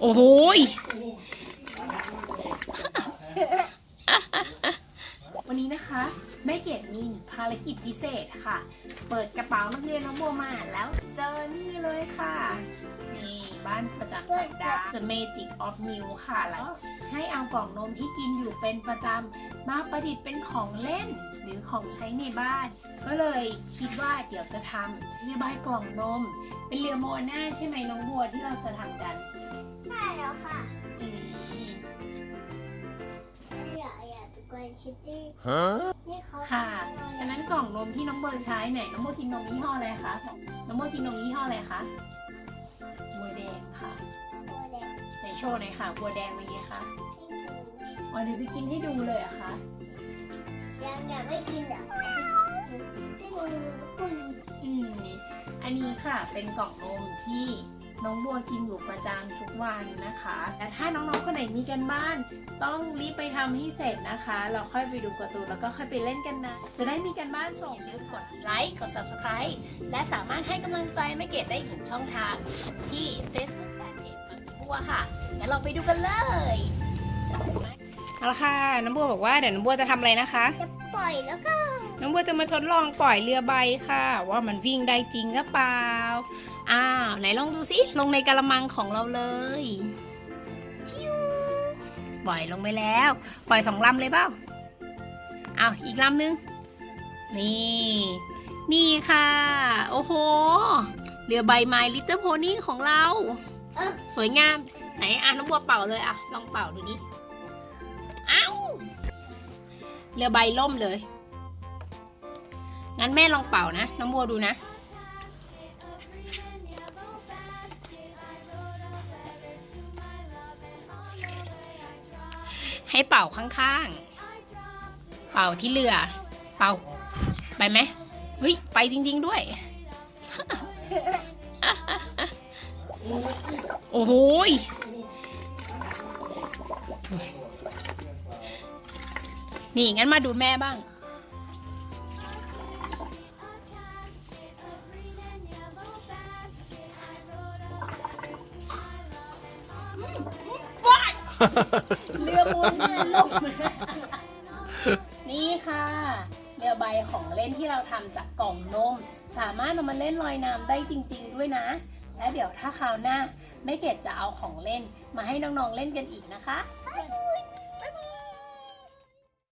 โอ้โหยวันนี้นะคะ ม่เกดมีภารกิจพิเศษค่ะ เปิดกระเป๋านักเรียนน้องโบมาแล้วเจอนี่เลยค่ะ นี่บ้านประจำสัปดาห์ The Magic of New ค่ะแล้วให้เอากล่องนมที่กินอยู่เป็นประจำมาประดิษฐ์เป็นของเล่น หรือของใช้ในบ้าน ก็เลยคิดว่าเดี๋ยวจะทำเรือใบกล่องนม เป็นเรือโมนาใช่ไหมน้องบัวที่เราจะทำกัน ใช่แล้วค่ะ คิตตี้ Huh? ที่เขาค่ะ ฉะนั้นกล่องนมที่น้องบัวใช้ไหนน้องบัวกินนมยี่ห้ออะไรคะ น้องบัวกินนมยี่ห้ออะไรคะบัวแดงค่ะโมเดลไหนโชว์หน่อยค่ะบัวแดงเป็นไงคะ ที่ดูอ๋อเดี๋ยวจะกินให้ดูเลยเหรอะคะยังอยากไม่กินอะที่ดูคุณอืม อันนี้ค่ะเป็นกล่องนมที่ น้องบัวกินอยู่ประจำทุกวันนะคะ แต่ถ้าน้องๆคนไหนมีกันบ้าน ต้องรีบไปทำให้เสร็จนะคะ เราค่อยไปดูการ์ตูนแล้วก็ค่อยไปเล่นกันนะ จะได้มีกันบ้านส่งอย่าลืมกดไลค์กด subscribe และสามารถให้กำลังใจแม่เกดได้อีกหนึ่งช่องทางที่ Facebook Fanpage มันทั่วค่ะงั้นเราไปดูกันเลยเอาละค่ะน้องบัวบอกว่าเดี๋ยวน้องบัวจะทำอะไรนะคะ จะปล่อยแล้วก็ น้องบัวจะมาทดลองปล่อยเรือใบค่ะ ว่ามันวิ่งได้จริงหรือเปล่า อ้าวไหนลองดูสิลงในกระมังของเราเลยทิวปล่อยลงไปแล้ว ปล่อยสองลำเลยเปล่าอ้าอีกลำหนึง นี่ นี่ค่ะ โอ้โห เรือใบไม้ลิตเติ้ลโพนี่ของเรา สวยงาม ไหนอะน้องบัวเป่าเลยอะ ลองเป่าดูนี่อ้าวเรือใบล่มเลย งั้นแม่ลองเป่านะ น้องบัวดูนะ ให้เป่าข้างๆ เป่าที่เรือ เป่า ไปไหมเฮ้ย ไปจริง ๆด้วย โอ้โหนี่งั้นมาดูแม่บ้าง เรือโมเรือล่มนี่ค่ะ เรือใบของเล่นที่เราทำจากกล่องนม สามารถนำมาเล่นลอยน้ำได้จริง ๆ ด้วยนะ และเดี๋ยวถ้าคราวหน้าแม่เกดจะเอาของเล่นมาให้น้องๆเล่นกันอีกนะคะ